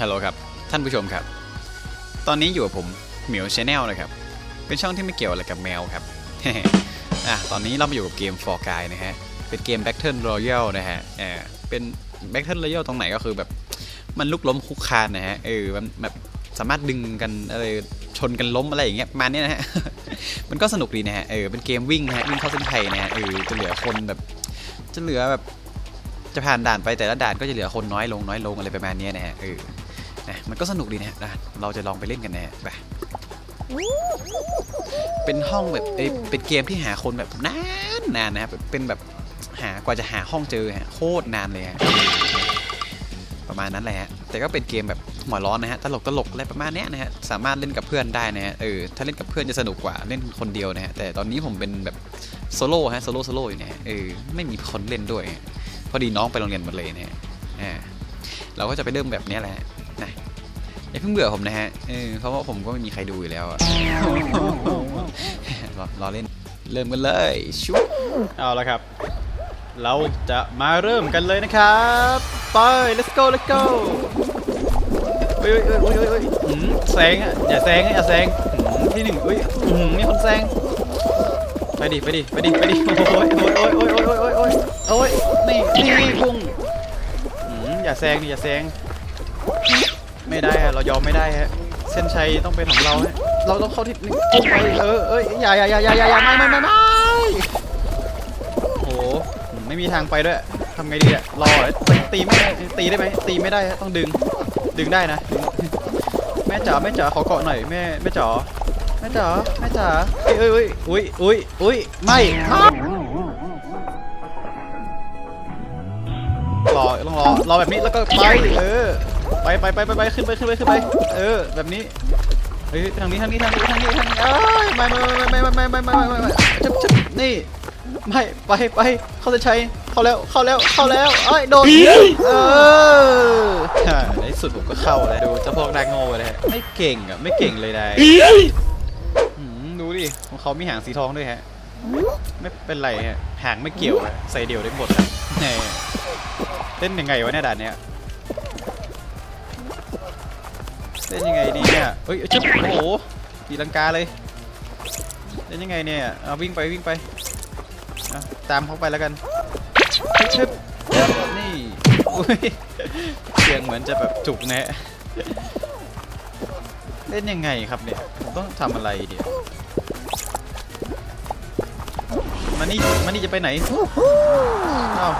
ฮัลโหลครับ ท่านผู้ชมครับ ตอนนี้อยู่กับผมเหมียวชาแนลนะครับ เป็นช่องที่ไม่เกี่ยวอะไรกับแมวครับ อะตอนนี้เรามาอยู่กับเกม For Guy นะฮะ เป็นเกม Battle Royale นะฮะอ่าเป็น Battle Royale ตรงไหนก็คือแบบมันลุกล้มคุกคานนะฮะ เออมันแบบสามารถดึงกันอะไรชนกันล้มอะไรอย่างเงี้ยประมาณเนี้ยนะฮะ มันก็สนุกดีนะฮะ เออ เป็นเกมวิ่งนะฮะ วิ่งเข้าเส้นชัยนะฮะ เออ จะเหลือคนแบบ จะเหลือแบบ จะผ่านด่านไปแต่ละด่านก็จะเหลือคนน้อยลงน้อยลงอะไรประมาณเนี้ยนะฮะ เออ นะมันก็สนุกดีนะฮะนะเราจะลองไปเล่นกันนะฮะไปเป็นห้องแบบเอ้ยเป็นเกมที่หาคนแบบนานนานนะครับเป็นแบบหากว่าจะหาห้องเจอฮะโคตรนานเลยฮะประมาณนั้นแหละฮะแต่ก็เป็นเกมแบบหัวร้อนนะฮะตลกตลกอะไรประมาณเนี้ยนะฮะสามารถเล่นกับเพื่อนได้นะฮะเออถ้าเล่นกับเพื่อนจะสนุกกว่าเล่นคนเดียวนะฮะแต่ตอนนี้ผมเป็นแบบโซโล่ฮะโซโล่โซโล่อยู่นะฮะเออไม่มีคนเล่นด้วยฮะพอดีน้องไปโรงเรียนหมดเลยนะฮะอ่าเราก็จะไปเริ่มแบบเนี้ยแหละฮะ นะอย่าเพิ่งเบื่อผมนะฮะเออเพราะว่าผมก็ไม่มีใครดูอยู่แล้วอะรอรอเล่น เริ่มกันเลยชุบเอาละครับ เราจะมาเริ่มกันเลยนะครับ ไป let's go let's go เฮ้ยเฮ้ยเฮ้ยเฮ้ยเฮ้ยหืมแซงอะอย่าแซงอะอย่าแซงหืมที่หนึ่งเฮ้ยหืมมีคนแซง ไปดิ ไปดิ ไปดิ ไปดิ โอ้ยโอ้ยโอ้ยโอ้ยโอ้ยโอ้ยโอ้ยโอ้ยนี่นี่พุ่งหืมอย่าแซงดิอย่าแซง ไม่ได้ฮะเรายอมไม่ได้ฮะเส้นชัยต้องเป็นของเราฮะเราต้องเข้าที่หนึ่งพุ่งไปเออเอ้ยอย่าอย่าอย่าอย่าอย่าอย่าไม่ไม่ไม่ไม่โอ้โหไม่มีทางไปด้วยทำไงดีอะรอตีไม่ตีได้ไหมตีไม่ได้ฮะต้องดึงดึงได้นะ แม่จ๋าแม่จ๋าขอเกาะหน่อยแม่แม่จ๋าแม่จ๋าแม่จ๋าเอ้ยเอ้ยเอ้ยอุ้ยอุ้ยอุ้ยไม่รอต้องรอรอแบบนี้แล้วก็ไปเออ ไปไปไปไปไปขึ้นไปขึ้นไปขึ้นไป เออแบบนี้เฮ้ยทางนี้ทางนี้ทางนี้ทางนี้ทางนี้เอ้ยไม่ไม่ไม่ไม่ไม่ไม่ไม่ไม่ไม่ไม่จับจับนี่ไม่ไปไปเขาเส้นชัยเข้าแล้วเข้าแล้วเข้าแล้วเอ้ยโดนเออฮ่าในสุดผมก็เข้าแล้วดูเจ้าพวกนางโง่เลยฮะไม่เก่งอะไม่เก่งเลยนายดูดิของเขามีหางสีทองด้วยฮะไม่เป็นไรฮะหางไม่เกี่ยวใส่เดี่ยวได้หมดอะแหมเล่นยังไงวะเนี่ยด่านเนี้ย เล่นยังไงดีเนี่ยเฮ้ยชึบโอ้โหตีลังกาเลยเล่นยังไงเนี่ยเอาวิ่งไปวิ่งไปตามเขาไปแล้วกันชึบนี่เสียงเหมือนจะแบบจุกแนะเล่นยังไงครับเนี่ยผมต้องทำอะไรเดี๋ยวมานี่มานี่จะไปไหนอ้าว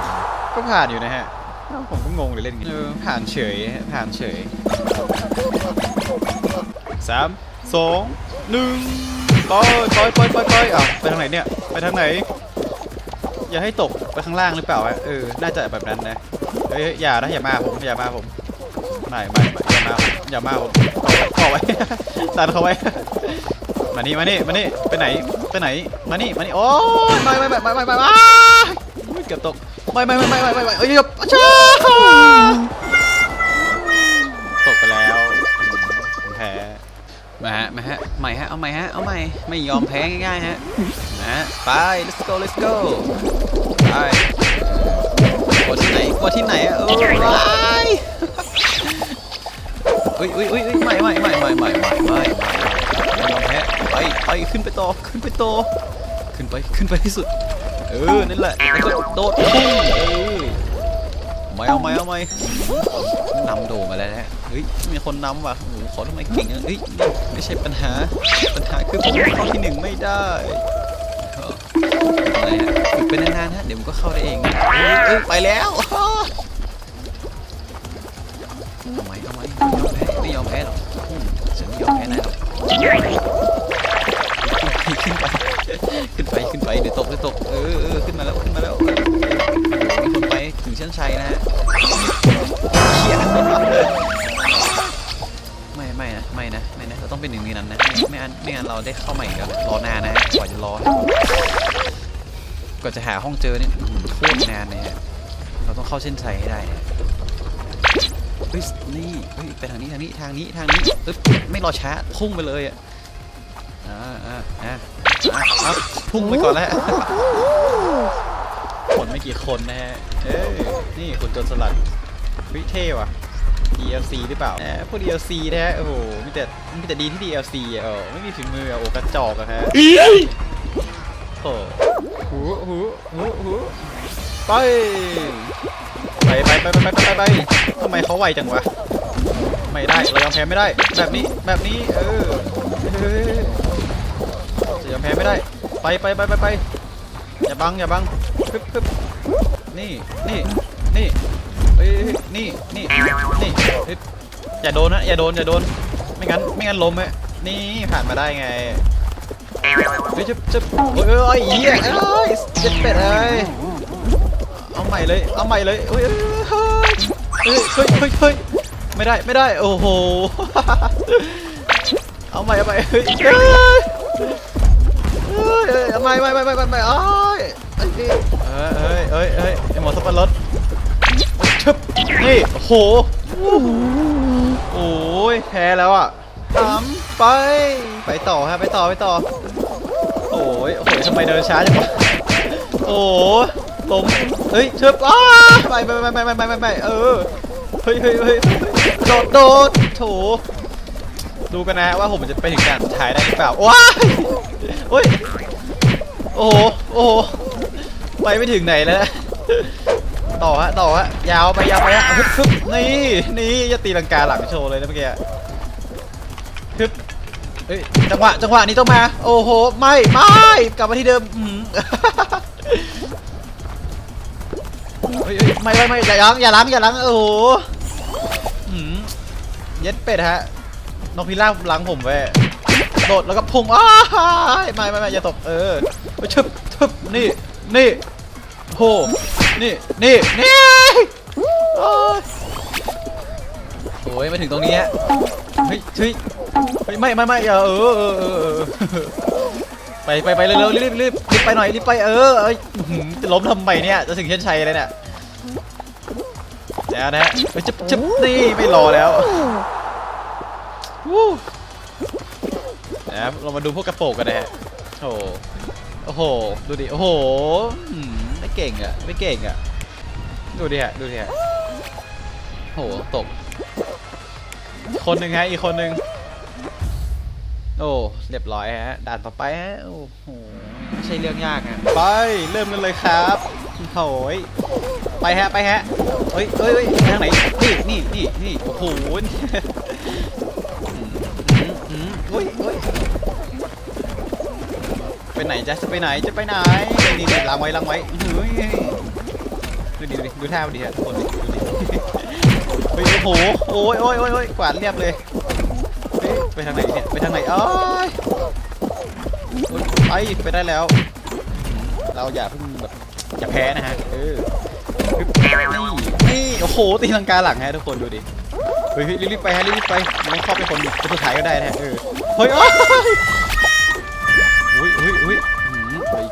ก็ผ่านอยู่นะฮะ อ้าวผมก็งงเลยเล่นไงเออผ่านเฉยฮะผ่านเฉยสามสองหนึ่งปล่อยปล่อยปล่อยปล่อยปล่อยอะไปทางไหนเนี่ย ไปทางไหน อย่าให้ตกไปข้างล่างหรือเปล่าวะเออ น่าจะแบบนั้นนะเฮ้ยอย่านะอย่ามาผมอย่ามาผมไม่ไม่ไม่อย่ามาผมอย่ามาผมเข้าไว้ตันเขาไว้มานี่มานี่มานี่ไปไหนไปไหนมานี่มานี่โอ้ยไม่ไม่ไม่ไม่ไม่ไม่ไม่เกือบตก ไม่ไม่ไม่ไม่ไม่ไม่เอ้ยหยบช้าตกไปแล้วผมแพ้มาฮะมาฮะใหม่ฮะเอาใหม่ฮะเอาใหม่ไม่ยอมแพ้ง่ายๆฮะนะฮะไป let's go let's go ไปกดที่ไหนกดที่ไหนอะเออไรอุ้ยอุ้ยอุ้ยใหม่ใหม่ใหม่ใหม่ใหม่ใหม่ใหม่ไม่ยอมแพ้ไปไปขึ้นไปต่อขึ้นไปต่อขึ้นไปขึ้นไปที่สุด เออ นั่นแหละแล้วก็โดดพุ่งเออไม่เอาไม่เอาไม่นำโดมาแล้วนะเฮ้ย มีคนนำว่ะโอ้ขอทำไมเก่งอะเฮ้ย ไม่ใช่ปัญหา ปัญหาคือผมเข้าที่หนึ่งไม่ได้เอออะไรฮะฝึกไปนานๆฮะ เดี๋ยวมันก็เข้าได้เองเอ้ยเอ้ยไปแล้วเอาไมเอาไมไม่ยอมแพ้ไม่ยอมแพ้หรอกฉันไม่ยอมแพ้นายหรอกขึ้นไป ขึ้นไปขึ้นไปเดี๋ยวตกเดี๋ยวตกเออเออขึ้นมาแล้วขึ้นมาแล้วมีคนไปถึงเส้นชัยนะฮะเหี้ยไม่ไม่นะไม่นะไม่นะเราต้องเป็นหนึ่งในนั้นนะไม่ไม่งั้นไม่งั้นเราได้เข้าใหม่อีกแล้วรอนานนะกว่าจะรอกว่าจะหาห้องเจอเนี่ยโคตรนานเลยฮะเราต้องเข้าเส้นชัยให้ได้นะเฮ้ยนี่เฮ้ยไปทางนี้ทางนี้ทางนี้ทางนี้ไม่รอช้าพุ่งไปเลยอะอ่าอ่า ครับพุ่งไปก่อนแล้วคนไม่กี่คนนะฮะ เอ้ยนี่คุณจนสลัดวิเท่ว่ะ DLC หรือเปล่าแหมพวก DLC นะฮะ โอ้โห มีแต่ มีแต่ดีที่ DLC อะเออไม่มีฝีมืออะโอ้กระจอกอะฮะโอ้หหูหูหูไป ไปไปไปไปไปไปทำไมเขาไวจังวะ ไม่ได้ เรายอมแพ้ไม่ได้ แบบนี้ แบบนี้ เออ เฮ้ยจะยอมแพ้ไม่ได้ ไปไปไปไปไปอย่าบังอย่าบังฮึบฮึบนี่นี่นี่เอ้ยนี่นี่นี่อย่าโดนนะอย่าโดนอย่าโดน ไม่งั้นไม่งั้นล้มไหมนี่ผ่านมาได้ไงเฮ้ยจะจะโอ้ยโอ้ยเหี้ยเอ้ยเจ็ดเป็ดเอ้ยเอาใหม่เลยเอาใหม่เลยเฮ้ยเฮ้ยเฮ้ยเฮ้ยเฮ้ยไม่ได้ไม่ได้โอ้โหเอาใหม่เอาใหม่เฮ้ย้ยไม่ไมไม่ไม่ไม่ไม่อ้ยไอเอ้ยเอ้ยเอ้ยเอ้ยไอหมอสับปะรดชึบนี่โหโอ้ยแพ้แล้วอะสามไป ไปต่อฮะไปต่อไปต่อ โอ้ยโอ้โทำไมเดินช้าจังวะโอ้ล้มเฮ้ยชึบอ้าไปไปไปไปไปไปไปเออเฮ้ยเฮ้ยเฮ้ยโดดโดดโถดูกันนะว่าผมจะไปถึงการสุดท้ายได้หรือเปล่าว้ายโอ้ย อ้โหโอ้โหไปไม่ถึงไหนแล้ว ต่อฮะต่อฮะยาวไปยาวไปฮะฮึบฮึบนี่นี่จะตีลังกาหลังโชว์เลยนะเมื่อกี้ฮึบเฮ้ยจังหวะจังหวะนี้ต้องมา โอ้โหไม่ไม่กลับมาที่เดิมอืมเฮ้ยเฮ้ยไม่ไม่ไม่อย่าล้างอย่าล้างอย่าล้างโอ้โหอืมเย็ดเป็ดฮะนกพิราบล้างผมไว้ โดดแล้วก็พุ่งอ้ายไม่ไม่ไม่อย่าตกเออไปชึบชึบนี่นี่โหนี่นี่นี่โอ้ยโอ้ยมาถึงตรงนี้ฮะเฮ้ยเฮ้ยไม่ไม่ไม่อย่าเออเออไปไปไปเร็วๆรีบรีบรีบไปหน่อยรีบไปเออเอ้หือจะล้มทำไมเนี่ยจะถึงเส้นชัยเลยเนี่ยแล้วนะไปจึ๊บจึ๊บนี่ไม่รอแล้ววู้ นะครับเรามาดูพวกกระโปงกันนะฮะโอ้โหโอ้โห ดูดิ โอ้โหไม่เก่งอะ ไม่เก่งอะ ดูดิฮะ ดูดิฮะ โอ้โห ตก คนหนึ่งฮะ อีกคนหนึ่งโอ้ เรียบร้อยฮะ ด่านต่อไปฮะ โอ้โห ไม่ใช่เรื่องยากฮะ ไป เริ่มกันเลยครับโอยไปฮะ ไปฮะเฮ้ยเฮ้ยทางไหน นี่ นี่ นี่ นี่ โอ้โห ไหนจะจะไปไหนจะไปไหนนี่นี่ล้างไว้ล้างไว้เฮ้ยดูดิดูดิดูท่าดิฮะทุกคนดิดูดิเฮ้ยโอ้โหโอ้ยโอ้ยโอ้ยกวาดเรียบเลยไปทางไหนเนี่ยไปทางไหนเอ้ยโอ้ยไปไปได้แล้ว เราอย่าเพิ่งแบบอย่าแพ้นะฮะเออนี่นี่โอ้โหตีลังกาหลังฮะทุกคนดูดิเฮ้ยรีบไปฮะรีบไปมันต้องเข้าไปคนคนสุดท้ายก็ได้นะฮะเออเฮ้ย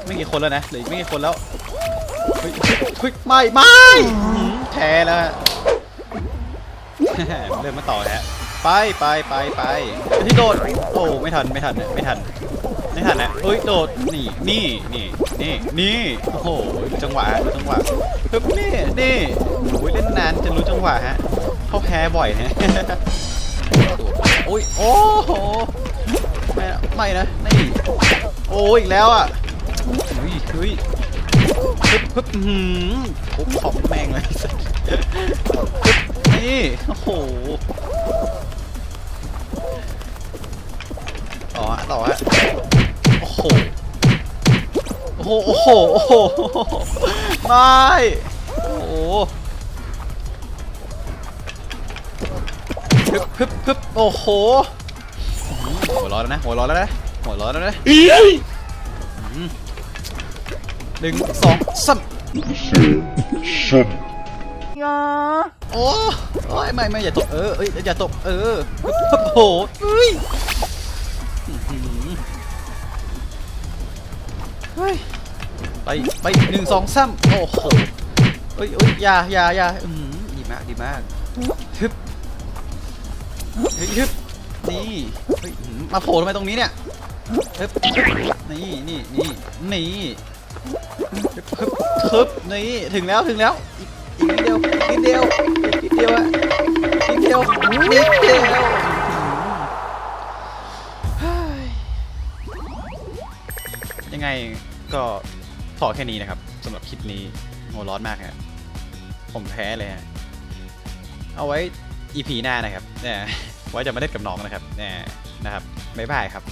ไม่กี่คนแล้วนะเหลืออีกไม่กี่คนแล้วเฮ้ยเฮ้ยไม่ไม่หืมแพ้แล้วฮะ เริ่มมาต่อฮะไปไปไปไปที่โดดโอ้ไม่ทันไม่ทันเนี่ยไม่ทันไม่ทันนะเฮ้ยโดดนี่นี่นี่นี่นี่โอ้โหดูจังหวะฮะดูจังหวะปึ๊บนี่นี่โอ้ยเล่นนานจะรู้จังหวะฮะเขาแพ้บ่อยฮะโอ้ยโอ้โหไม่นะไม่นะนี่โอ้ยอีกแล้วอะ เฮ้ยเฮ้ยฮึบฮึบหืมทุบขอบแม่งเลยฮึบนี่โอ้โหต่อฮะต่อฮะโอ้โหโอ้โหโอ้โหโอ้โหไม่โอ้โหฮึบฮึบฮึบโอ้โหหัวร้อนแล้วนะหัวร้อนแล้วนะหัวร้อนแล้วนะ หือหนึ่งสองสามโอ้โอ้ยไม่ไม่อย่าตกเออเอ้ยอย่าตกเออฮึบฮึบโอ้โหเฮ้ยอื้อหือเฮ้ยไปไปหนึ่งสองสามโอ้โหเอ้ยเอ้ยอย่าอย่าอย่าอืมดีมากดีมากฮึบเฮ้ยฮึบนี่เฮ้ยหืมมาโผล่ทำไมตรงนี้เนี่ยฮึบฮึบนี่นี่นี่นี่ ฮึบนี่ถึงแล้วถึงแล้วอีกนิดเดียวอีกนิดเดียวอีกนิดเดียวอะนิดเดียวนิดเดียวยยังไงก็พอแค่นี้นะครับสำหรับคลิปนี้โหร้อนมากฮะผมแพ้เลยฮะเอาไว้ EP หน้านะครับเนี่ยไว้จะมาเล่นกับน้องนะครับเนี่ยนะครับบ๊ายบายครับ